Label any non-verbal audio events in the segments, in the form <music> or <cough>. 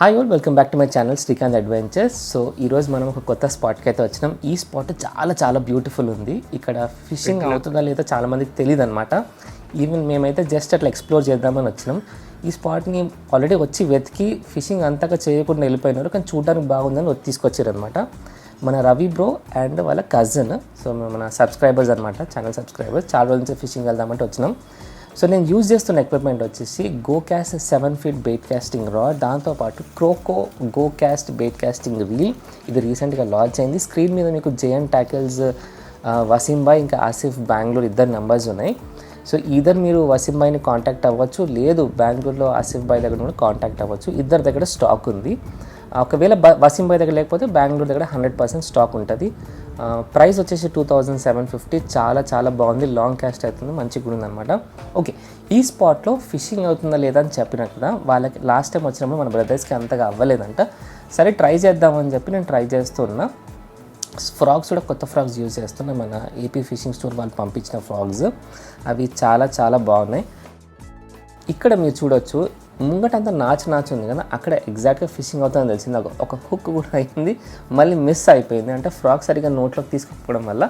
Hi all welcome back to my channel Srikanth adventures so ఈరోజు మనం ఒక కొత్త స్పాట్కి అయితే వచ్చినాం. ఈ స్పాట్ చాలా చాలా బ్యూటిఫుల్ ఉంది. ఇక్కడ ఫిషింగ్ అవుతుందా లేదా చాలా మందికి తెలియదు అనమాట ఈవెన్ మేమైతే జస్ట్ అట్లా ఎక్స్ప్లోర్ చేద్దామని వచ్చినాం. ఈ స్పాట్ని ఆల్రెడీ వచ్చి వెతికి ఫిషింగ్ అంతగా చేయకుండా వెళ్ళిపోయినారు. కానీ చూడడానికి బాగుందని తీసుకొచ్చారు అనమాట మన రవి బ్రో అండ్ వాళ్ళ కజిన్ సో మన సబ్స్క్రైబర్స్ అనమాట ఛానల్ సబ్స్క్రైబర్స్ చాలా రోజుల నుంచి ఫిషింగ్ వెళ్దామంటే వచ్చినాం. సో నేను యూజ్ చేస్తున్న ఎక్విప్మెంట్ వచ్చేసి go cast seven feet bait casting రా దాంతోపాటు croco go cast bait casting reel ఇది రీసెంట్గా లాంచ్ అయింది. స్క్రీన్ మీద మీకు జేఎన్ ట్యాకిల్స్ వసీంబాయ్ ఇంకా ఆసిఫ్ బెంగళూరు ఇద్దరు నెంబర్స్ ఉన్నాయి. సో ఇద్దరు మీరు వసీంబాయ్ని కాంటాక్ట్ అవ్వచ్చు లేదు బెంగళూరులో ఆసిఫ్ బాయ్ దగ్గర కూడా కాంటాక్ట్ అవ్వచ్చు. ఇద్దరి దగ్గర స్టాక్ ఉంది. ఒకవేళ బ వసీంబాయ్ దగ్గర లేకపోతే బెంగళూరు దగ్గర హండ్రెడ్ పర్సెంట్ స్టాక్ ఉంటుంది. ప్రైస్ వచ్చేసి టూ థౌజండ్ సెవెన్ ఫిఫ్టీ. చాలా చాలా బాగుంది. లాంగ్ క్యాస్ట్ అవుతుంది. మంచిగా కూడా ఉందన్నమాట. ఓకే ఈ స్పాట్లో ఫిషింగ్ అవుతుందా లేదా అని చెప్పిన కదా వాళ్ళకి లాస్ట్ టైం వచ్చినప్పుడు మన బ్రదర్స్కి అంతగా అవ్వలేదంట. సరే ట్రై చేద్దామని చెప్పి నేను ట్రై చేస్తున్నా ఫ్రాగ్స్ కూడా కొత్త ఫ్రాగ్స్ యూజ్ చేస్తున్నా. మన ఏపీ ఫిషింగ్ స్టోర్ వాళ్ళు పంపించిన ఫ్రాగ్స్ అవి చాలా చాలా బాగున్నాయి. ఇక్కడ మీరు చూడొచ్చు ముంగటంతా నాచు నాచు ఉంది కదా అక్కడ ఎగ్జాక్ట్గా ఫిషింగ్ అవుతుందని తెలిసింది. నాకు ఒక హుక్ కూడా అయింది మళ్ళీ మిస్ అయిపోయింది. అంటే ఫ్రాక్ సరిగా నోట్లోకి తీసుకుపోవడం వల్ల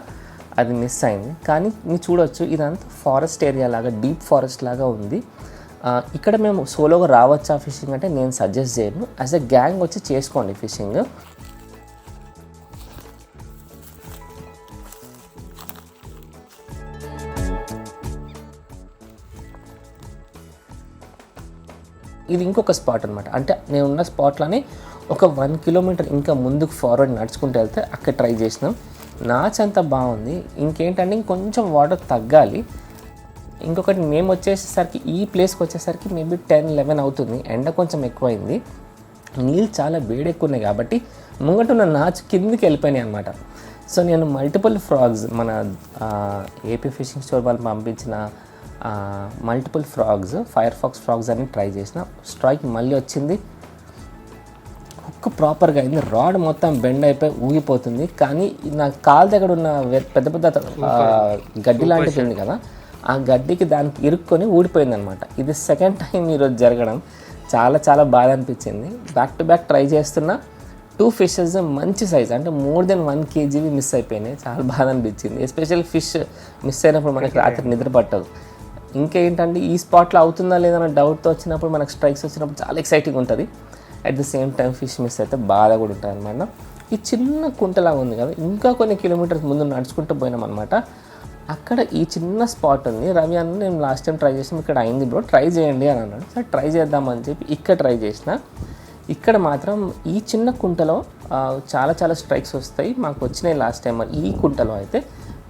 అది మిస్ అయింది. కానీ మీరు చూడొచ్చు ఇదంతా ఫారెస్ట్ ఏరియా లాగా డీప్ ఫారెస్ట్ లాగా ఉంది. ఇక్కడ మేము సోలోగా రావచ్చా ఫిషింగ్ అంటే నేను సజెస్ట్ చేయను. యాజ్ ఎ గ్యాంగ్ వచ్చి చేసుకోండి ఫిషింగ్ ఇది ఇంకొక స్పాట్ అనమాట అంటే నేను ఉన్న స్పాట్లోనే ఒక వన్ కిలోమీటర్ ఇంకా ముందుకు ఫార్వర్డ్ నడుచుకుంటూ వెళ్తే అక్కడ ట్రై చేసినాం. నాచ్ అంతా బాగుంది. ఇంకేంటంటే ఇంకొంచెం వాటర్ తగ్గాలి. ఇంకొకటి మేము వచ్చేసరికి ఈ ప్లేస్కి వచ్చేసరికి మేబీ టెన్ లెవెన్ అవుతుంది. ఎండ కొంచెం ఎక్కువైంది. నీళ్ళు చాలా వేడెక్కున్నాయి కాబట్టి ముంగటున్న నాచు కిందికి వెళ్ళిపోయినాయి అనమాట సో నేను మల్టిపుల్ ఫ్రాగ్స్ మన ఏపీ ఫిషింగ్ స్టోర్ వాళ్ళు పంపించిన multiple frogs fire fox frogs అన్ని ట్రై చేసిన. స్ట్రైక్ మళ్ళీ వచ్చింది. హుక్ ప్రాపర్గా అయింది. రాడ్ మొత్తం బెండ్ అయిపోయి ఊగిపోతుంది. కానీ నా కాలు దగ్గర ఉన్న పెద్ద పెద్ద గడ్డి లాంటిది ఉంది కదా ఆ గడ్డికి దానికి ఇరుక్కొని ఊడిపోయింది అనమాట ఇది సెకండ్ టైం ఈరోజు జరగడం. చాలా చాలా బాధ అనిపించింది. బ్యాక్ టు బ్యాక్ ట్రై చేస్తున్నా టూ ఫిషెస్ మంచి సైజ్ అంటే మోర్ దెన్ వన్ కేజీవి మిస్ అయిపోయినాయి. చాలా బాధ అనిపించింది. ఎస్పెషల్ ఫిష్ మిస్ అయినప్పుడు మనకి రాత్రి నిద్ర పట్టదు. ఇంకేంటంటే ఈ స్పాట్లో అవుతుందా లేదన్న డౌట్తో వచ్చినప్పుడు మనకు స్ట్రైక్స్ వచ్చినప్పుడు చాలా ఎక్సైటింగ్ ఉంటుంది. At the same time fish miss అయితే బాధ కూడా ఉంటుంది అనమాట ఈ చిన్న కుంటలాగా ఉంది కదా ఇంకా కొన్ని కిలోమీటర్స్ ముందు నడుచుకుంటూ పోయినాం అనమాట అక్కడ ఈ చిన్న స్పాట్ ఉంది. రవి అన్న నేను లాస్ట్ టైం ట్రై చేసాం ఇక్కడ అయింది బ్రో ట్రై చేయండి అని అన్నాడు. సరే ట్రై చేద్దామని చెప్పి ఇక్కడ ట్రై చేసిన. ఇక్కడ మాత్రం ఈ చిన్న కుంటలో చాలా చాలా స్ట్రైక్స్ వస్తాయి. మాకు వచ్చినాయి లాస్ట్ టైం ఈ కుంటలో అయితే.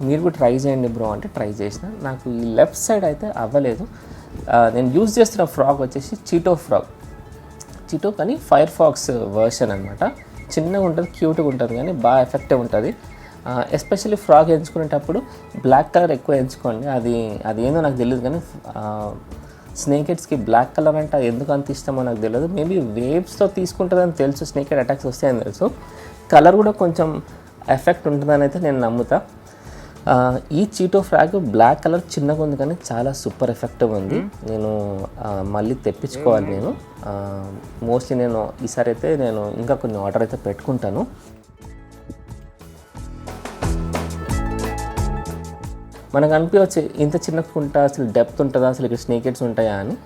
మీరు కూడా ట్రై చేయండి బ్రో అంటే ట్రై చేసిన. నాకు ఈ లెఫ్ట్ సైడ్ అయితే అవ్వలేదు. నేను యూజ్ చేస్తున్న ఫ్రాక్ వచ్చేసి చీటో ఫ్రాక్ చిటో కానీ ఫైర్ ఫాక్స్ వర్షన్ అనమాట చిన్నగా ఉంటుంది క్యూట్గా ఉంటుంది కానీ బాగా ఎఫెక్టివ్ ఉంటుంది. ఎస్పెషల్లీ ఫ్రాక్ ఎంచుకునేటప్పుడు బ్లాక్ కలర్ ఎక్కువ ఎంచుకోండి. అది అది ఏందో నాకు తెలియదు కానీ స్నేకెట్స్కి బ్లాక్ కలర్ అంటే అది ఎందుకు అంత ఇష్టమో నాకు తెలియదు మేబీ వేవ్స్తో తీసుకుంటుందని తెలుసు స్నేకెట్ అటాక్స్ వస్తాయని తెలుసు. కలర్ కూడా కొంచెం ఎఫెక్ట్ ఉంటుందని అయితే నేను నమ్ముతా. ఈ చీటో ఫ్రాగ్ బ్లాక్ కలర్ చిన్నగా ఉంది కానీ చాలా సూపర్ ఎఫెక్టివ్ ఉంది. నేను మళ్ళీ తెప్పించుకోవాలి నేను. మోస్ట్లీ నేను ఈసారి అయితే నేను ఇంకా కొన్ని ఆర్డర్ అయితే పెట్టుకుంటాను. మనకు అనిపించవచ్చు ఇంత చిన్న కుంట అసలు డెప్త్ ఉంటుందా? అసలు ఇక్కడ స్నేక్ హెడ్స్ ఉంటాయా అని?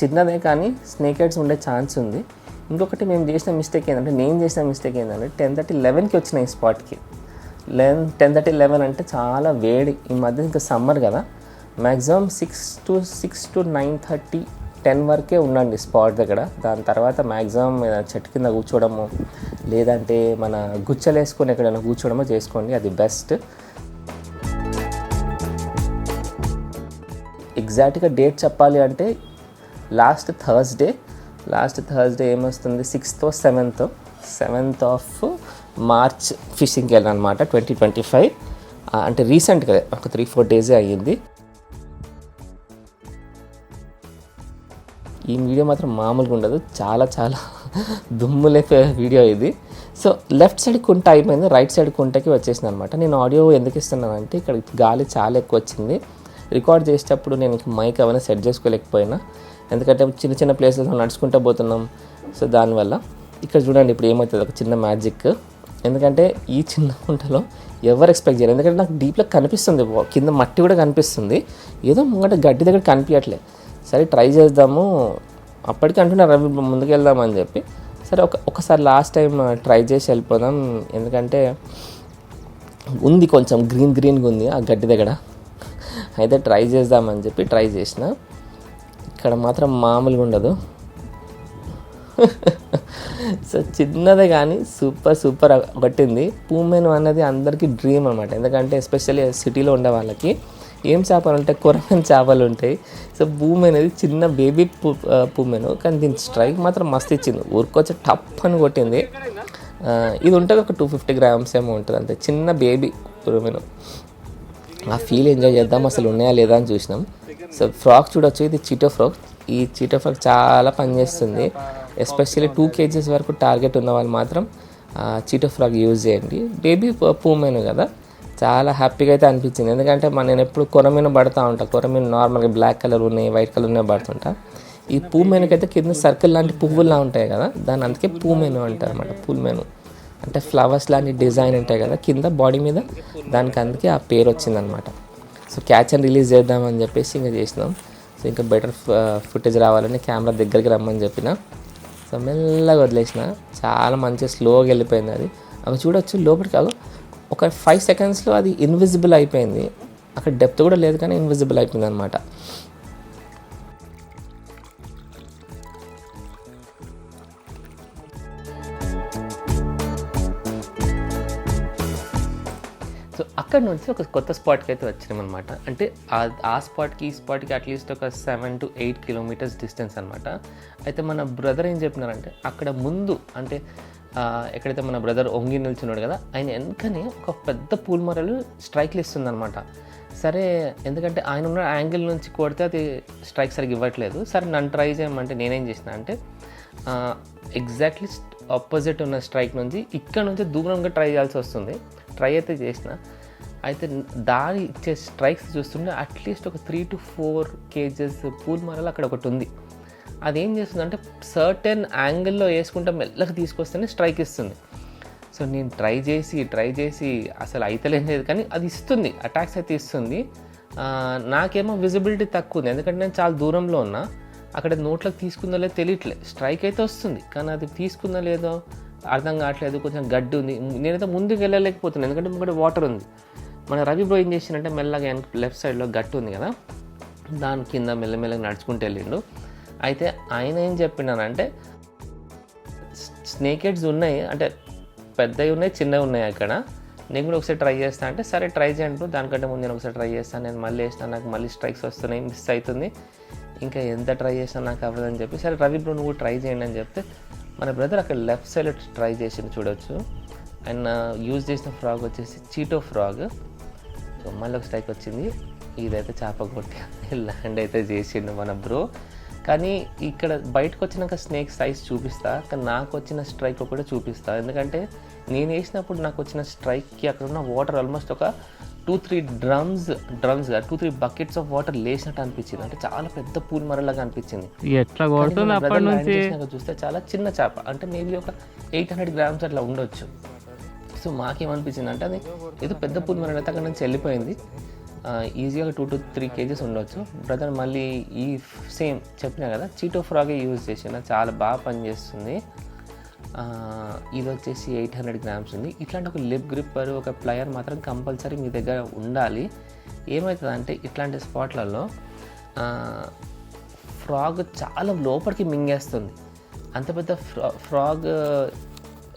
చిన్నదే కానీ స్నేక్ హెడ్స్ ఉండే ఛాన్స్ ఉంది. ఇంకొకటి మేము చేసిన మిస్టేక్ ఏంటంటే నేను చేసిన మిస్టేక్ ఏంటంటే టెన్ థర్టీ లెవెన్కి వచ్చినాయి ఈ స్పాట్కి. లెవెన్ టెన్ థర్టీ లెవెన్ అంటే చాలా వేడి. ఈ మధ్య ఇంకా సమ్మర్ కదా. Maximum six to six to nine thirty ten వరకే ఉండండి స్పాట్ దగ్గర. దాని తర్వాత మ్యాక్సిమం చెట్టు కింద కూర్చోవడము లేదంటే మన గుచ్చలు వేసుకొని ఎక్కడైనా కూర్చోవడమో చేసుకోండి. అది బెస్ట్. ఎగ్జాక్ట్గా డేట్ చెప్పాలి అంటే లాస్ట్ థర్స్డే. లాస్ట్ థర్స్డే ఏమొస్తుంది? Sixth seventh. Seventh of March ఫిషింగ్కి వెళ్ళాను అనమాట ట్వంటీ ట్వంటీ ఫైవ్. అంటే రీసెంట్గా ఒక త్రీ ఫోర్ డేసే అయ్యింది. ఈ వీడియో మాత్రం మామూలుగా ఉండదు. చాలా చాలా దుమ్ము లేపే వీడియో ఇది. సో లెఫ్ట్ సైడ్ కుంట అయిపోయింది. రైట్ సైడ్ కుంటకి వచ్చేసింది అనమాట. నేను ఆడియో ఎందుకు ఇస్తున్నానంటే ఇక్కడ గాలి చాలా ఎక్కువ వచ్చింది. రికార్డ్ చేసేటప్పుడు నేను మైక్ అవన్నీ సెట్ చేసుకోలేకపోయినా. ఎందుకంటే చిన్న చిన్న ప్లేసెస్ నడుచుకుంటూ పోతున్నాం. సో దానివల్ల. ఇక్కడ చూడండి ఇప్పుడు ఏమవుతుంది? ఒక చిన్న మ్యాజిక్. ఎందుకంటే ఈ చిన్న గుంటలో ఎవరు ఎక్స్పెక్ట్ చేయరు ఎందుకంటే నాకు డీప్లో కనిపిస్తుంది. కింద మట్టి కూడా కనిపిస్తుంది. ఏదో ముంగట గడ్డి దగ్గర కనిపించట్లే. సరే ట్రై చేద్దాము. అప్పటికి అంటున్నారు రవి ముందుకెళ్దామని చెప్పి. సరే ఒక ఒకసారి లాస్ట్ టైం ట్రై చేసి వెళ్ళిపోదాం. ఎందుకంటే ఉంది కొంచెం గ్రీన్ గ్రీన్గా ఉంది ఆ గడ్డి దగ్గర. అయితే ట్రై చేద్దామని చెప్పి ట్రై చేసిన. ఇక్కడ మాత్రం మామూలుగా ఉండదు. <laughs> సో చిన్నదే కానీ సూపర్ సూపర్ కొట్టింది. పూమెను అన్నది అందరికీ డ్రీమ్ అనమాట ఎందుకంటే ఎస్పెషల్లీ సిటీలో ఉండే వాళ్ళకి ఏం చేపలు ఉంటాయి? కొరమైన చేపలు ఉంటాయి. సో భూమి అనేది చిన్న బేబీ పూ పూమెను. కానీ దీని స్ట్రైక్ మాత్రం మస్తు ఇచ్చింది. ఊరికొచ్చి టప్ అని కొట్టింది. ఇది ఉంటుంది ఒక టూ ఫిఫ్టీ గ్రామ్స్ ఏమో ఉంటుంది అంతే. చిన్న బేబీ పూమెను. ఆ ఫీల్ ఎంజాయ్ చేద్దాం. అసలు ఉన్నాయా లేదా అని చూసినాం. సో ఫ్రాక్ చూడొచ్చు. ఇది చిటో ఫ్రాక్. ఈ చీటోఫాక్ చాలా పనిచేస్తుంది ఎస్పెషల్లీ టూ కేజీస్ వరకు టార్గెట్ ఉన్న వాళ్ళు మాత్రం చీటోఫ్రాక్ యూజ్ చేయండి. బేబీ పూమెను కదా. చాలా హ్యాపీగా అయితే అనిపించింది. ఎందుకంటే మన నేను ఎప్పుడు కొరమీన పడుతూ ఉంటాను కొరమీన నార్మల్గా బ్లాక్ కలర్ ఉన్నాయి వైట్ కలర్ ఉన్నాయి పడుతుంటా. ఈ పూమెనుకైతే కింద సర్కిల్ లాంటి పువ్వుల్లా ఉంటాయి కదా. దాని అందుకే పూమెను అంటారు అనమాట పూమెను అంటే ఫ్లవర్స్ లాంటి డిజైన్ ఉంటాయి కదా. కింద బాడీ మీద దానికి అందుకే ఆ పేరు వచ్చిందనమాట సో క్యాచ్ అండ్ రిలీజ్ చేద్దామని చెప్పేసి ఇంకా చేసినాం. సో ఇంకా బెటర్ ఫుటేజ్ రావాలని కెమెరా దగ్గరికి రమ్మని చెప్పిన. సో మెల్లగా వదిలేసిన. చాలా మంచిగా స్లోగా వెళ్ళిపోయింది అది. అవి చూడొచ్చు లోపలికి కాదు ఒక ఫైవ్ సెకండ్స్లో అది ఇన్విజిబుల్ అయిపోయింది. అక్కడ డెప్త్ కూడా లేదు కానీ ఇన్విజిబుల్ అయిపోయింది అనమాట అక్కడ నుంచి ఒక కొత్త స్పాట్కి అయితే వచ్చినాం అనమాట అంటే ఆ- ఆ స్పాట్కి ఈ స్పాట్కి అట్లీస్ట్ ఒక seven to eight kilometres distance అనమాట అయితే మన బ్రదర్ ఏం చెప్పినారంటే అక్కడ ముందు అంటే ఎక్కడైతే మన బ్రదర్ ఒంగి నిల్చున్నాడు కదా ఆయన వెనకనే ఒక పెద్ద పూల్ మరలు స్ట్రైక్లు ఇస్తుంది అనమాట సరే ఎందుకంటే ఆయన ఉన్న యాంగిల్ నుంచి కొడితే అది స్ట్రైక్ సరిగ్గా ఇవ్వట్లేదు. సరే నన్ను ట్రై చేయమంటే నేనేం చేసిన అంటే ఎగ్జాక్ట్లీ ఆపోజిట్ ఉన్న స్ట్రైక్ నుంచి ఇక్కడ నుంచి దూరంగా ట్రై చేయాల్సి వస్తుంది. ట్రై అయితే చేసిన అయితే దాని ఇచ్చే స్ట్రైక్స్ చూస్తుంటే అట్లీస్ట్ ఒక three to four kgs pull మరలు అక్కడ ఒకటి ఉంది. అదేం చేస్తుందంటే సర్టెన్ యాంగిల్లో వేసుకుంటే మెల్లగా తీసుకొస్తేనే స్ట్రైక్ ఇస్తుంది. సో నేను ట్రై చేసి ట్రై చేసి అసలు అయితలేదు లేదు కానీ అది ఇస్తుంది. అటాక్స్ అయితే ఇస్తుంది. నాకేమో విజిబిలిటీ తక్కువ ఉంది. ఎందుకంటే నేను చాలా దూరంలో ఉన్నా. అక్కడ నోట్లోకి తీసుకుందో లేదో తెలియట్లేదు స్ట్రైక్ అయితే వస్తుంది. కానీ అది తీసుకుందో లేదో అర్థం కావట్లేదు. కొంచెం గడ్డి ఉంది. నేనైతే ముందుకు వెళ్ళలేకపోతున్నాను ఎందుకంటే ఇక్కడ వాటర్ ఉంది. మన రవి బ్రో ఏం చేసిందంటే మెల్లగా వెనక లెఫ్ట్ సైడ్లో గట్టు ఉంది కదా దాని కింద మెల్లమెల్లగా నడుచుకుంటూ వెళ్ళిండు. అయితే ఆయన ఏం చెప్పినానంటే స్నేక్ ఉన్నాయి అంటే పెద్దవి ఉన్నాయి చిన్నవి ఉన్నాయి అక్కడ. నేను కూడా ఒకసారి ట్రై చేస్తా అంటే సరే ట్రై చేయండి దానికంటే ముందు నేను ఒకసారి ట్రై చేస్తాను నేను మళ్ళీ వేస్తాను నాకు మళ్ళీ స్ట్రైక్స్ వస్తున్నాయి మిస్ అవుతుంది. ఇంకా ఎంత ట్రై చేసినా నాకు అవ్వదని చెప్పి సరే రవి బ్రో నువ్వు ట్రై చేయండి అని చెప్తే మన బ్రదర్ అక్కడ లెఫ్ట్ సైడ్ ట్రై చేసింది చూడొచ్చు. అండ్ యూజ్ చేసిన ఫ్రాగ్ వచ్చేసి చీటో ఫ్రాగ్. మళ్ళీ ఒక స్ట్రైక్ వచ్చింది. ఇదైతే చేప కొట్టి <laughs> ల్యాండ్ అయితే చేసిండు మన బ్రో కానీ ఇక్కడ బయటకు వచ్చినాక స్నేక్ సైజ్ చూపిస్తా కానీ నాకు వచ్చిన స్ట్రైక్ కూడా చూపిస్తా. ఎందుకంటే నేను వేసినప్పుడు నాకు వచ్చిన స్ట్రైక్కి అక్కడ ఉన్న వాటర్ ఆల్మోస్ట్ ఒక two three drums drums two three buckets of water లేసినట్టు అనిపించింది. అంటే చాలా పెద్ద పూల్ మరలాగా అనిపించింది. ఎట్లా చూస్తే చాలా చిన్న చేప. అంటే మేబీ ఒక ఎయిట్ హండ్రెడ్ గ్రామ్స్ అట్లా ఉండొచ్చు. సో మాకేమనిపించింది అంటే అది ఏదో పెద్ద పూల్ మరి అక్కడ నుంచి వెళ్ళిపోయింది. ఈజీగా టూ టు త్రీ కేజీస్ ఉండొచ్చు. బ్రదర్ మళ్ళీ ఈ సేమ్ చెప్పినా కదా చీటో ఫ్రాగే యూజ్ చేసిన చాలా బాగా పనిచేస్తుంది. ఇది వచ్చేసి ఎయిట్ హండ్రెడ్ గ్రామ్స్ ఉంది. ఇట్లాంటి ఒక లిప్ గ్రిప్పర్ ఒక ప్లయర్ మాత్రం కంపల్సరీ మీ దగ్గర ఉండాలి. ఏమవుతుందంటే ఇట్లాంటి స్పాట్లలో ఫ్రాగ్ చాలా లోపలికి మింగేస్తుంది. అంత పెద్ద ఫ్రా ఫ్రాగ్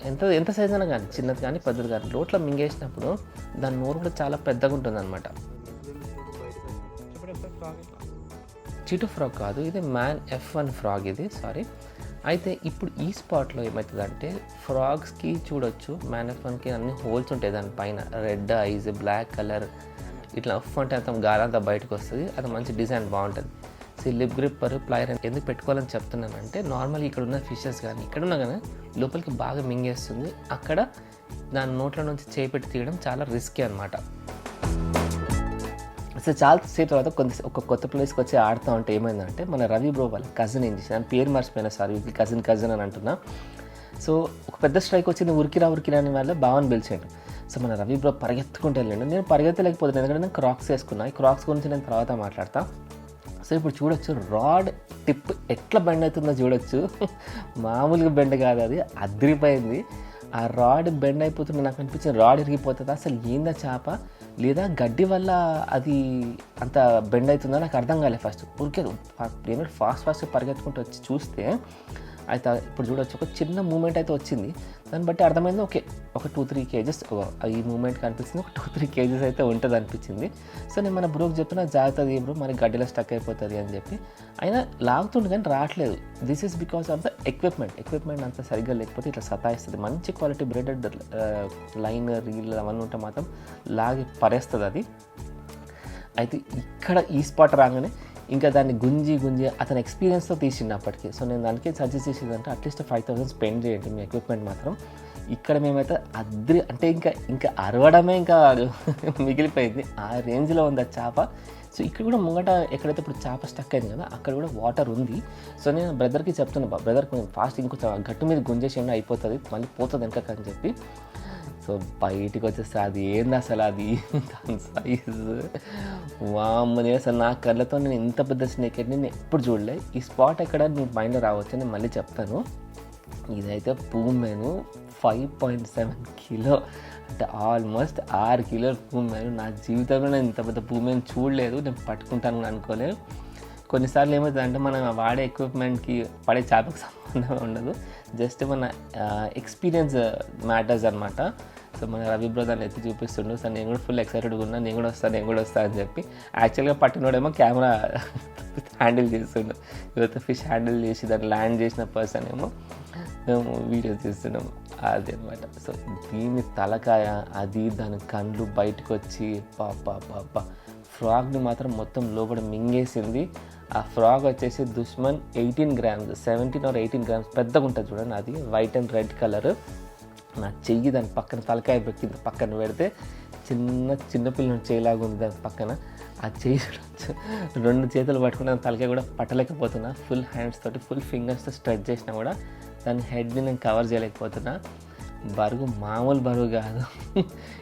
ఎంత ఎంత సైజ్ అయినా కానీ చిన్నది కానీ పెద్దది కానీ లోట్లో మింగేసినప్పుడు దాని నోరు కూడా చాలా పెద్దగా ఉంటుంది అనమాట చిటు ఫ్రాగ్ కాదు ఇది మ్యాన్ ఎఫ్ వన్ ఫ్రాగ్ ఇది సారీ. అయితే ఇప్పుడు ఈ స్పాట్లో ఏమవుతుందంటే ఫ్రాగ్స్కి చూడొచ్చు మ్యాన్ ఎఫ్ వన్కి అన్ని హోల్స్ ఉంటాయి దాని పైన. రెడ్ ఐజ్ బ్లాక్ కలర్ ఇట్లా ఎఫ్ అంటే అంత గాలంతా బయటకు వస్తుంది అది మంచి డిజైన్ బాగుంటుంది. సో లిప్ గ్రిప్పర్ అని ఎందుకు పెట్టుకోవాలని చెప్తున్నానంటే నార్మల్ ఇక్కడ ఉన్న ఫిషెస్ కానీ ఇక్కడ ఉన్నా కానీ లోపలికి బాగా మింగేస్తుంది. అక్కడ దాని నోట్లో నుంచి చేపెట్టి తీయడం చాలా రిస్కీ అనమాట అసలు చాలా సేపు తర్వాత కొంత ఒక కొత్త ప్లేస్కి వచ్చి ఆడుతూ ఉంటే ఏమైందంటే మన రవి బ్రో వాళ్ళ కజిన్ ఏం చేసిన పేరు మర్చిపోయినా సార్ వీళ్ళకి కజిన్ కజిన్ అని అంటున్నా. సో ఒక పెద్ద స్ట్రైక్ వచ్చింది ఉరికిరా ఉరికిరా అని వాళ్ళ భావన పిలిచాడు. సో మన రవి బ్రో పరిగెత్తుకుంటూ వెళ్ళాడు. నేను పరిగెత్తలేకపోతున్నాను ఎందుకంటే నేను క్రాక్స్ వేసుకున్నా. ఈ క్రాక్స్ గురించి నేను తర్వాత మాట్లాడతా. సో ఇప్పుడు చూడొచ్చు. రాడ్ టిప్ ఎట్లా బెండ్ అవుతుందో చూడొచ్చు. మామూలుగా బెండ్ కాదు అది. అదిరిపోయింది. ఆ రాడ్ బెండ్ అయిపోతుంది నాకు అనిపించింది రాడ్ ఇరిగిపోతుందా? అసలు ఏందా చేప? లేదా గడ్డి వల్ల అది అంత బెండ్ అవుతుందో? నాకు అర్థం కాలేదు ఫస్ట్. ఉరికేది నేను ఫాస్ట్ ఫాస్ట్ పరిగెత్తుకుంటూ వచ్చి చూస్తే అయితే ఇప్పుడు చూడొచ్చు. ఒక చిన్న మూమెంట్ అయితే వచ్చింది. దాన్ని బట్టి అర్థమైంది ఓకే ఒక టూ త్రీ కేజెస్ ఈ మూమెంట్ కనిపిస్తుంది ఒక టూ త్రీ కేజెస్ అయితే ఉంటుంది అనిపించింది. సో నేను మన బ్రోకి చెప్పిన జాగ్రత్త బ్రో మరి గడ్డిలో స్టక్ అయిపోతుంది అని చెప్పి. అయినా లాగుతుండు కానీ రావట్లేదు. This is because of the equipment equipment అంత సరిగ్గా లేకపోతే ఇట్లా సతాయిస్తుంది. మంచి క్వాలిటీ బ్రెడెడ్ లైన్ రీల్ అవన్నీ ఉంటే మాత్రం లాగి పరేస్తుంది అది. అయితే ఇక్కడ ఈ స్పాట్ రాగానే ఇంకా దాన్ని గుంజి గుంజి అతని ఎక్స్పీరియన్స్తో తీసిండు అప్పటికి సో నేను దానికి సజెస్ట్ చేసేది అంటే అట్లీస్ట్ ఫైవ్ థౌసండ్ స్పెండ్ చేయండి మీ ఎక్విప్మెంట్ మాత్రం. ఇక్కడ మేమైతే అద్రి అంటే ఇంకా ఇంకా అరవడమే ఇంకా <laughs> మిగిలిపోయింది. ఆ రేంజ్లో ఉంది ఆ చేప. సో ఇక్కడ కూడా ముంగట ఎక్కడైతే ఇప్పుడు చేప స్టక్ అయింది కదా అక్కడ కూడా వాటర్ ఉంది. సో నేను బ్రదర్కి చెప్తున్నా బ్రదర్ కొంచెం ఫాస్ట్ ఇంకొంచెం గట్టు మీద గుంజేసేయండి అయిపోతుంది మళ్ళీ పోతుంది వెనక అని చెప్పి. సో బయటికి వచ్చేస్తే అది ఏంది అసలు? అది దాని సైజు వామ్మని అసలు నా కళ్ళతో నేను ఇంత పెద్ద స్నేక్ నేను ఎప్పుడు చూడలే. ఈ స్పాట్ ఎక్కడ నీ మైండ్లో రావచ్చు నేను మళ్ళీ చెప్తాను. ఇదైతే పూమెను ఫైవ్ పాయింట్ సెవెన్ కిలో అంటే ఆల్మోస్ట్ ఆరు కిలోల పూమెను నా జీవితంలో నేను ఇంత పెద్ద పూమెను చూడలేదు. నేను పట్టుకుంటాను అనుకోలేదు. కొన్నిసార్లు ఏమవుతుంది అంటే మనం వాడే ఎక్విప్మెంట్కి పడే చేపకు సంబంధం ఉండదు. జస్ట్ మన ఎక్స్పీరియన్స్ మ్యాటర్స్ అనమాట సో మన రవి బ్రదర్ ఎత్తి చూపిస్తుండు. సో నేను కూడా ఫుల్ ఎక్సైటెడ్గా ఉన్నా. నేను కూడా వస్తాను నేను కూడా వస్తాను అని చెప్పి. యాక్చువల్గా పట్టినోడేమో కెమెరా హ్యాండిల్ చేస్తుండు. ఇవైతే ఫిష్ హ్యాండిల్ చేసి దాన్ని ల్యాండ్ చేసిన పర్సన్ ఏమో మేము వీడియో తీస్తున్నాం. అది అనమాట సో దీని తలకాయ అది దాని కళ్ళు బయటకు వచ్చి పాప పాప ఫ్రాగ్ని మాత్రం మొత్తం లోపల మింగేసింది. ఆ ఫ్రాగ్ వచ్చేసి Dushman eighteen grams seventeen or eighteen grams పెద్దగా ఉంటుంది చూడండి. అది వైట్ అండ్ రెడ్ కలర్ నా చెయ్యి దాని పక్కన తలకాయ కింద పక్కన పెడితే చిన్న చిన్నపిల్లని చేయలాగా ఉంది దాని పక్కన. ఆ చెయ్యి <laughs> రెండు చేతులు పట్టుకుని దాని తలకాయ కూడా పట్టలేకపోతున్నా. ఫుల్ హ్యాండ్స్ తోటి ఫుల్ ఫింగర్స్తో స్ట్రెచ్ చేసినా కూడా దాని హెడ్ని నేను కవర్ చేయలేకపోతున్నా. బరువు మామూలు బరువు కాదు.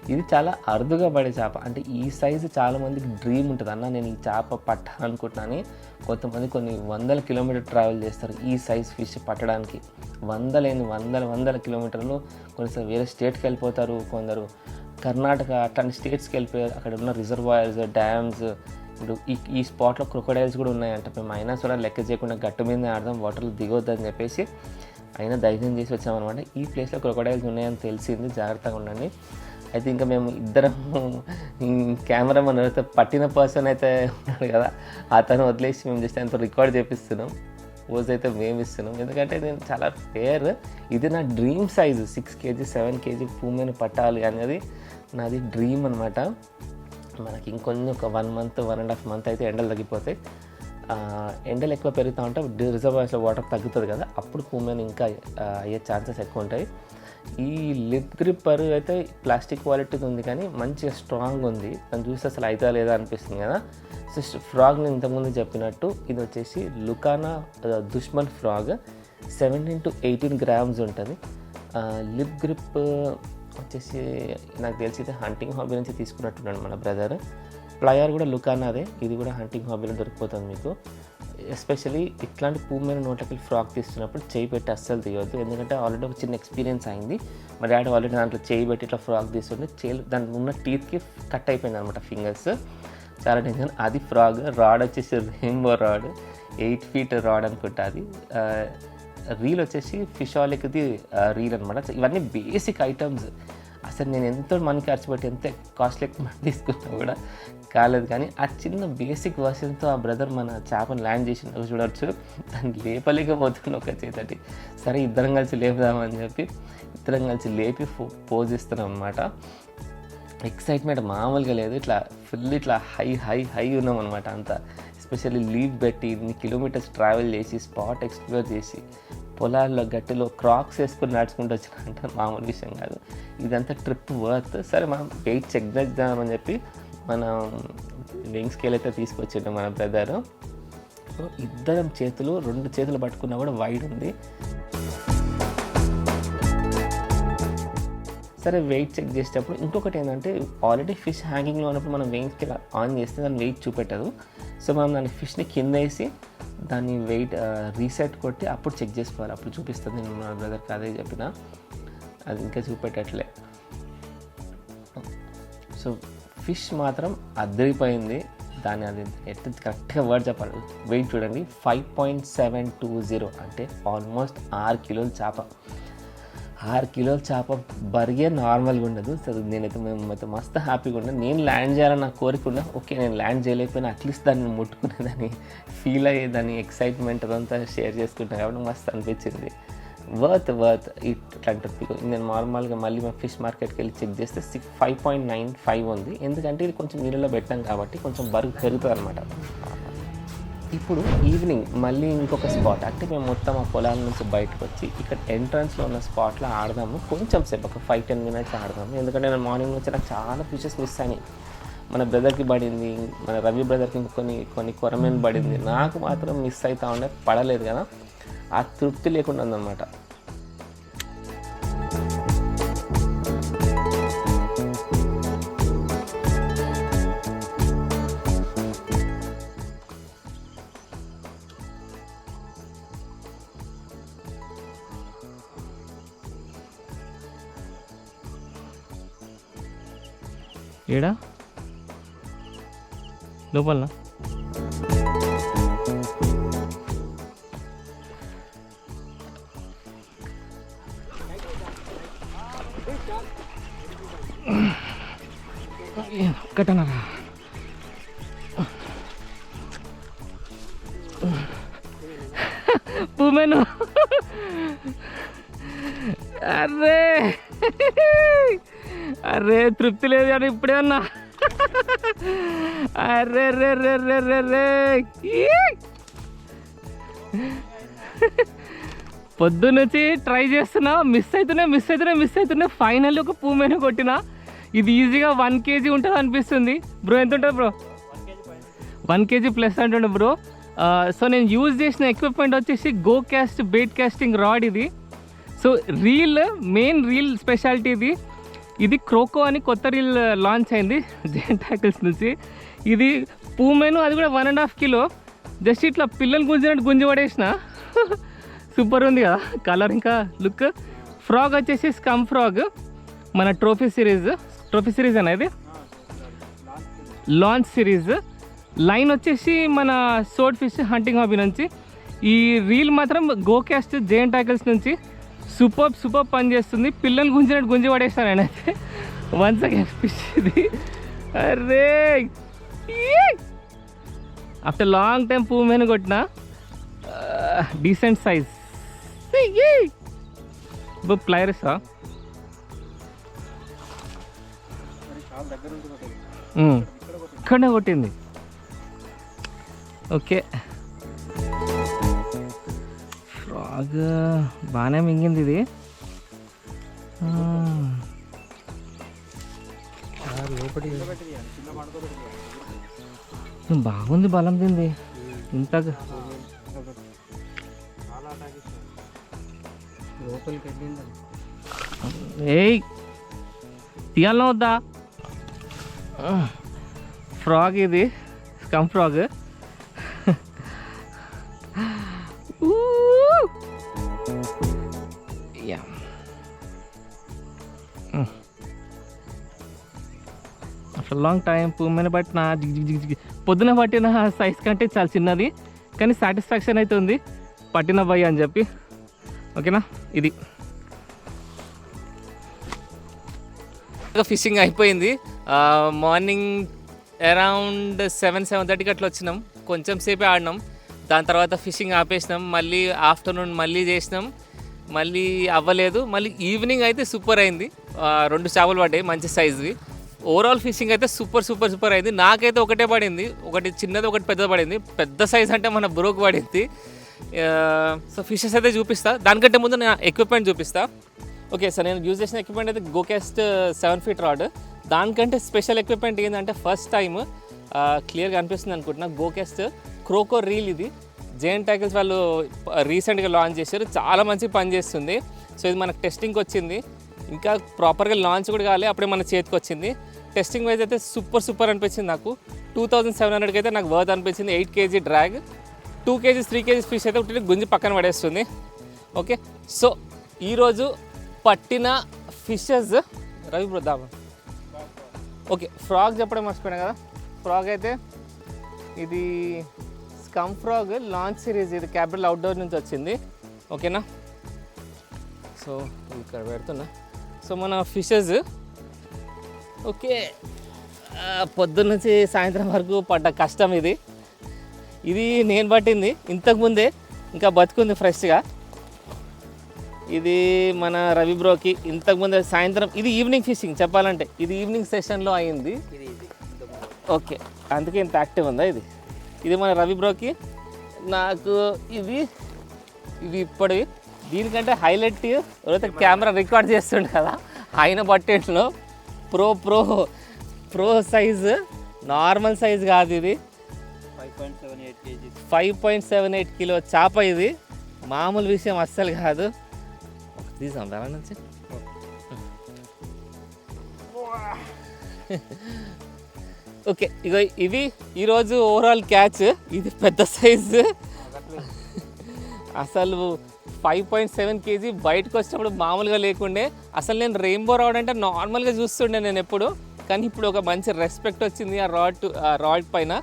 ఇది చాలా అరుదుగా పడే చేప. అంటే ఈ సైజు చాలామందికి డ్రీమ్ ఉంటుంది. అన్న నేను ఈ చేప పట్టాలనుకుంటున్నాను. కొంతమంది కొన్ని వందల కిలోమీటర్ ట్రావెల్ చేస్తారు ఈ సైజ్ ఫిష్ పట్టడానికి. వందలేని వందల వందల కిలోమీటర్లు కొన్నిసారి వేరే స్టేట్కి వెళ్ళిపోతారు. కొందరు కర్ణాటక అట్లాంటి స్టేట్స్కి వెళ్ళిపోయారు. అక్కడ ఉన్న రిజర్వాయర్స్ డ్యామ్స్ ఇప్పుడు ఈ ఈ స్పాట్లో క్రొకడైల్స్ కూడా ఉన్నాయంట. మేము అయినా కూడా లెక్క చేయకుండా గట్టు మీద ఆడదాం వాటర్లు దిగొద్దని చెప్పేసి అయినా ధైర్యం చేసి వచ్చామన్నమాట. ఈ ప్లేస్లో క్రొకడైల్స్ ఉన్నాయని తెలిసింది. జాగ్రత్తగా ఉండండి. అయితే ఇంకా మేము ఇద్దరం కెమెరా మన అయితే పట్టిన పర్సన్ అయితే ఉన్నాడు కదా. అతను వదిలేసి మేము జస్ట్ ఆయనతో రికార్డ్ చేపిస్తున్నాం. పోజ్ అయితే మేము ఇస్తున్నాం. ఎందుకంటే నేను చాలా ఫేర్ ఇది నా dream size six kg seven kg పూమెను పట్టాలి అనేది నాది డ్రీమ్ అనమాట మనకి ఇంకొన్ని ఒక one month one and half month అయితే ఎండలు తగ్గిపోతాయి. ఎండలు ఎక్కువ పెరుగుతూ ఉంటే రిజర్వాయర్స్లో వాటర్ తగ్గుతుంది కదా అప్పుడు కూమెన్ ఇంకా అయ్యే ఛాన్సెస్ ఎక్కువ ఉంటాయి. ఈ లిప్ గ్రిప్పర్ అయితే ప్లాస్టిక్ క్వాలిటీ ఉంది కానీ మంచిగా స్ట్రాంగ్ ఉంది. దాన్ని చూస్తే అసలు అవుతా లేదా అనిపిస్తుంది కదా. సో ఫ్రాగ్ నేను ఇంతకుముందు చెప్పినట్టు ఇది వచ్చేసి లుకానా Dushman frog. Seventeen to eighteen grams ఉంటుంది. లిప్ గ్రిప్ వచ్చేసి నాకు తెలిసి అయితే హంటింగ్ హాబీ నుంచి తీసుకున్నట్టున్నాడు మన బ్రదర్. ప్లయర్ కూడా లుక్ అన్నదే. ఇది కూడా హంటింగ్ హాబీలో దొరికిపోతుంది మీకు. ఎస్పెషలీ ఇట్లాంటి పూ మీద నోట్లకి ఫ్రాక్ తీస్తున్నప్పుడు చేయి పెట్టి అస్సలు తీయవద్దు ఎందుకంటే ఆల్రెడీ ఒక చిన్న ఎక్స్పీరియన్స్ అయింది. మా డాడీ ఆల్రెడీ దాంట్లో చేయి పెట్టి ఇట్లా ఫ్రాక్ తీస్తుంటే చేలు దాని ఉన్న టీత్కి కట్ అయిపోయింది అనమాట ఫింగర్స్ చాలా టెన్షన్ అది ఫ్రాగ్ రాడ్ వచ్చేసి rainbow rod eight feet rod అనుకుంటా అది. రీల్ వచ్చేసి ఫిషాలిక్ది రీల్ అనమాట ఇవన్నీ బేసిక్ ఐటమ్స్ అసలు నేను ఎంతో మనీ ఖర్చు పెట్టి ఎంత కాస్ట్లీ మనీ తీసుకున్నా కూడా కాలేదు. కానీ ఆ చిన్న బేసిక్ వర్షన్తో ఆ బ్రదర్ మన చేపను ల్యాండ్ చేసిన చూడవచ్చు దాన్ని లేపలేకపోతున్న ఒక చేతటి. సరే ఇద్దరం కలిసి లేపుదామని చెప్పి ఇద్దరం కలిసి లేపి ఫో- పోజ్ ఇస్తున్నాం అనమాట ఎక్సైట్మెంట్ మామూలుగా లేదు. ఇట్లా ఫుల్ ఇట్లా హై హై హై ఉన్నాం అనమాట అంతా. ఎస్పెషల్లీ లీవ్ పెట్టి ఇన్ని కిలోమీటర్స్ ట్రావెల్ చేసి స్పాట్ ఎక్స్ప్లోర్ చేసి పొలాల్లో గట్టిలో క్రాక్స్ వేసుకుని నడుచుకుంటూ వచ్చిన అంటే మామూలు విషయం కాదు. ఇదంతా ట్రిప్ వర్త్. సరే మనం వెయిట్ చెక్ చేద్దామని చెప్పి మనం వింగ్ స్కేల్ అయితే తీసుకొచ్చిండు మన బ్రదర్. సో ఇద్దరం చేతులు రెండు చేతులు పట్టుకున్నా కూడా వైడ్ ఉంది. సరే వెయిట్ చెక్ చేసేటప్పుడు ఇంకొకటి ఏంటంటే ఆల్రెడీ ఫిష్ హ్యాంగింగ్లో ఉన్నప్పుడు మనం వెయిట్ స్కేల్ ఆన్ చేస్తే దాన్ని వెయిట్ చూపెట్టదు. సో మనం దాని ఫిష్ని కింద వేసి దాన్ని వెయిట్ రీసెట్ కొట్టి అప్పుడు చెక్ చేసుకోవాలి. అప్పుడు చూపిస్తుంది నేను మా బ్రదర్కి అదే చెప్పిన. అది ఇంకా చూపెట్టట్లే. సో ఫిష్ మాత్రం అద్దరిపోయింది. దాన్ని అది ఎట్లా కరెక్ట్గా వర్డ్ చెప్పాలి. వెయిట్ చూడండి. Five point seven two zero అంటే ఆల్మోస్ట్ ఆరు కిలోల చేప. ఆరు కిలోల చేప బరిగే నార్మల్గా ఉండదు. సో నేనైతే మేము అయితే మస్తు హ్యాపీగా ఉన్నా. నేను ల్యాండ్ చేయాలని నా కోరిక ఉన్నా ఓకే నేను ల్యాండ్ చేయలేకపోయినా అట్లీస్ట్ దాన్ని ముట్టుకునేదాన్ని ఫీల్ అయ్యేదాన్ని ఎక్సైట్మెంట్ అదంతా షేర్ చేసుకుంటాను కాబట్టి మస్తు అనిపించింది. వర్త్ వర్త్ ఇట్లాంటి పిక్ నేను నార్మల్గా మళ్ళీ మేము ఫిష్ మార్కెట్కి వెళ్ళి చెక్ చేస్తే six five point nine five ఉంది. ఎందుకంటే ఇది కొంచెం నీళ్ళలో పెట్టాం కాబట్టి కొంచెం బరువు పెరుగుతుంది అనమాట ఇప్పుడు ఈవినింగ్ మళ్ళీ ఇంకొక స్పాట్ అంటే మేము మొత్తం ఆ పొలాల నుంచి బయటకు వచ్చి ఇక్కడ ఎంట్రన్స్లో ఉన్న స్పాట్లో ఆడదాము. కొంచెం సేపు ఒక ఫైవ్ టెన్ మినిట్స్ ఆడదాము. ఎందుకంటే నేను మార్నింగ్ నుంచి నాకు చాలా ఫిషెస్ మిస్ అయినాయి. మన బ్రదర్కి పడింది మన రవి బ్రదర్కి కొన్ని కొన్ని కొరమేన్ పడింది. నాకు మాత్రం మిస్ అవుతా ఉండే పడలేదు కదా. ఆ తృప్తి లేకుండా ఉందన్నమాట. ఏడా లోపల ఒక్కటనరా పొద్దున్నుంచి ట్రై చేస్తున్నా మిస్ అవుతున్నా మిస్ అవుతున్నా మిస్ అవుతున్నా ఫైనల్ ఒక పూమెను కొట్టిన. ఇది ఈజీగా వన్ కేజీ ఉంటుంది అనిపిస్తుంది బ్రో ఎంత ఉంటుంది బ్రో వన్ కేజీ ప్లస్ అంటుండే బ్రో సో నేను యూజ్ చేసిన ఎక్విప్మెంట్ వచ్చేసి go cast bait casting rod ఇది. So reel main reel speciality ఇది. ఇది క్రోకో అని కొత్త రీల్ లాంచ్ uh, అయింది. <laughs> జెంటాకిల్స్ నుంచి. ఇది పూమెను అది కూడా one and half kilo just ఇట్లా పిల్లలు గుంజినట్టు గుంజి పడేసిన. సూపర్ ఉంది కదా కలర్ ఇంకా లుక్ ఫ్రాగ్ వచ్చేసి స్కమ్ ఫ్రాగ్ మన ట్రోఫీ సిరీస్ ట్రోఫీ సిరీస్ అనేది లాంచ్ సిరీస్ లైన్ వచ్చేసి మన సోడ్ ఫిష్ హంటింగ్ హాబీ నుంచి. ఈ రీల్ మాత్రం గోకాస్ట్ జేఎన్ టాకిల్స్ నుంచి. సూపర్ సూపర్ పని చేస్తుంది. పిల్లలు గుంజినట్టు గుంజి పడేస్తాను నేను అయితే వన్స్ అగైన్ ఫిష్ ఇది. అరే! ఆఫ్టర్ లాంగ్ టైం పూ మీద కొట్టిన డీసెంట్ సైజ్ ప్లైరసా ఇక్కడనే కొట్టింది. ఓకే. ఫ్రాగ్ బాగానే మింగింది ఇది. Hmm. లోపలి బాగుంది బలం తింది ఇంత ఏయ్ తీయాలన్నా వద్దా? ఫ్రాగ్ ఇది scum frog. Yeah. After long time పూమైన పట్టిన జిగ్ జిగ్ జిగ్ జిగ్. పొద్దున పట్టిన సైజ్ కంటే చాలా చిన్నది కానీ సాటిస్ఫాక్షన్ అయితే ఉంది. పట్టిన భయ్య అని చెప్పి. ఓకేనా? ఇది. ఫిషింగ్ అయిపోయింది. మార్నింగ్ అరౌండ్ సెవెన్ సెవెన్ థర్టీకి అట్లా వచ్చినాం. కొంచెం సేపే ఆడినాం. దాని తర్వాత ఫిషింగ్ ఆపేసినాం. మళ్ళీ ఆఫ్టర్నూన్ మళ్ళీ చేసినాం. మళ్ళీ అవ్వలేదు. మళ్ళీ ఈవినింగ్ అయితే సూపర్ అయింది. రెండు చేపలు పడ్డాయి మంచి సైజువి ఓవరాల్ ఫిషింగ్ అయితే సూపర్ సూపర్ సూపర్ అయింది. నాకైతే ఒకటే పడింది. ఒకటి చిన్నది ఒకటి పెద్దది పడింది. పెద్ద సైజ్ అంటే మన బ్రోక్ పడింది. సో ఫిషెస్ అయితే చూపిస్తా. దానికంటే ముందు నేను ఎక్విప్మెంట్ చూపిస్తా. ఓకే సార్ నేను యూజ్ చేసిన ఎక్విప్మెంట్ అయితే go cast seven feet rod దానికంటే స్పెషల్ ఎక్విప్మెంట్ ఏంటంటే ఫస్ట్ టైం క్లియర్గా అనిపిస్తుంది అనుకుంటున్నా. గోకెస్ట్ క్రోకో రీల్ ఇది. జేఎన్ టైకిల్స్ వాళ్ళు uh, రీసెంట్గా లాంచ్ చేశారు. చాలా మంచి పని చేస్తుంది. సో ఇది మనకు టెస్టింగ్కి వచ్చింది ఇంకా ప్రాపర్గా లాంచ్ కూడా కాలే అప్పుడే మన చేతికి వచ్చింది. టెస్టింగ్ వైజ్ అయితే సూపర్ సూపర్ అనిపించింది నాకు. టూ థౌజండ్ సెవెన్ హండ్రెడ్కి అయితే నాకు వర్త్ అనిపించింది. Eight kg drag two kgs three kgs fish అయితే ఒకటి గుంజి పక్కన పడేస్తుంది. ఓకే సో ఈరోజు పట్టిన ఫిషెస్ రవి బృద్దాబా ఓకే ఫ్రాగ్ చెప్పడం మర్చిపోయినా కదా? ఫ్రాగ్ అయితే ఇది స్కమ్ ఫ్రాగ్ లాంచ్ సిరీస్ ఇది క్యాపిటల్ అవుట్డోర్ నుంచి వచ్చింది. ఓకేనా సో ఇక్కడ పెడుతున్నా. సో మన ఫిషెస్ ఓకే. ఆ, పొద్దున్న నుంచి సాయంత్రం వరకు పడ్డ కష్టం ఇది. ఇది నేను పట్టింది. ఇంతకుముందే ఇంకా బతుకుంది ఫ్రెష్గా. ఇది మన రవి బ్రోకి ఇంతకుముందే సాయంత్రం ఇది ఈవినింగ్ ఫిషింగ్ చెప్పాలంటే. ఇది ఈవినింగ్ సెషన్లో అయింది. ఓకే. అందుకే ఇంత యాక్టివ్ ఉందా ఇది? ఇది మన రవి బ్రోకి. నాకు ఇది ఇవి ఇప్పటివి. దీనికంటే హైలైట్ ఎవరైతే కెమెరా రికార్డ్ చేస్తుండే కదా ఆయన బట్టెట్లో pro pro pro size normal size కాదు ఇది. Five point seven eight kilo చేప ఇది. మామూలు విషయం అస్సలు కాదు. తీసాం దాని నుంచి. ఓకే ఇగో ఇవి ఈరోజు ఓవరాల్ క్యాచ్ ఇది పెద్ద సైజు అసలు ఫైవ్ పాయింట్ సెవెన్ కేజీ బయటకు వచ్చినప్పుడు మామూలుగా లేకుండే. అసలు నేను రెయిన్బో రాడ్ అంటే నార్మల్గా చూస్తుండే నేను ఎప్పుడు. కానీ ఇప్పుడు ఒక మంచి రెస్పెక్ట్ వచ్చింది ఆ రాడ్ ఆ రాడ్ పైన.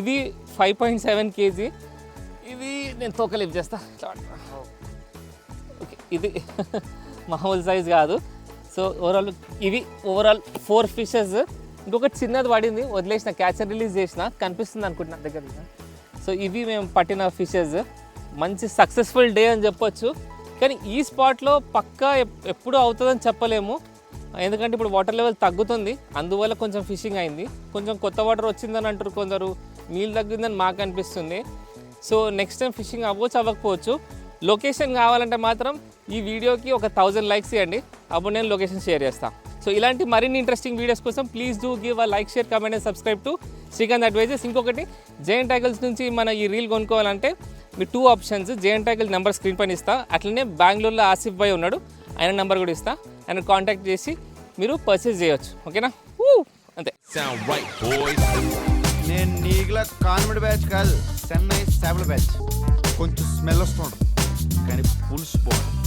ఇది ఫైవ్ పాయింట్ సెవెన్ కేజీ. ఇది నేను తోక లిఫ్ట్ చేస్తా. ఓకే ఇది <laughs> మామూలు సైజ్ కాదు. సో ఓవరాల్ ఇవి ఓవరాల్ ఫోర్ ఫిషెస్ ఇంకొకటి చిన్నది పడింది వదిలేసిన క్యాచ్ రిలీజ్ చేసిన. కనిపిస్తుంది అనుకుంటున్నా దగ్గర సో ఇవి మేము పట్టిన ఫిషెస్ మంచి సక్సెస్ఫుల్ డే అని చెప్పొచ్చు. కానీ ఈ స్పాట్లో పక్కా ఎప్- ఎప్పుడు అవుతుందని చెప్పలేము. ఎందుకంటే ఇప్పుడు వాటర్ లెవెల్ తగ్గుతుంది. అందువల్ల కొంచెం ఫిషింగ్ అయింది. కొంచెం కొత్త వాటర్ వచ్చిందని అంటారు కొందరు. నీళ్ళు తగ్గిందని మాకు అనిపిస్తుంది. సో నెక్స్ట్ టైం ఫిషింగ్ అవ్వచ్చు అవ్వకపోవచ్చు. లొకేషన్ కావాలంటే మాత్రం ఈ వీడియోకి ఒక థౌజండ్ లైక్స్ ఇవ్వండి. అప్పుడు నేను లొకేషన్ షేర్ చేస్తాను సో ఇలాంటి మరిన్ని ఇంట్రెస్టింగ్ వీడియోస్ కోసం please do give a like share comment and subscribe to Srikanth advises. ఇంకొకటి జేఎన్ టైగల్స్ నుంచి మన ఈ రీల్ కొనుక్కోవాలంటే మీ two options JN tackle number screen పైన ఇస్తా. అట్లనే బెంగళూరులో ఆసిఫ్ బాయ్ ఉన్నాడు. ఆయన నెంబర్ కూడా ఇస్తా. ఆయన కాంటాక్ట్ చేసి మీరు పర్చేజ్ చేయొచ్చు. ఓకేనా అంతే. నేను నీకులా కాన్వెంట్ బ్యాచ్ కాదు చెన్నై స్టాబుల్ బ్యాచ్. కొంచెం స్మెల్ వస్తుంటుంది. కానీ పులుసు బాగుంటుంది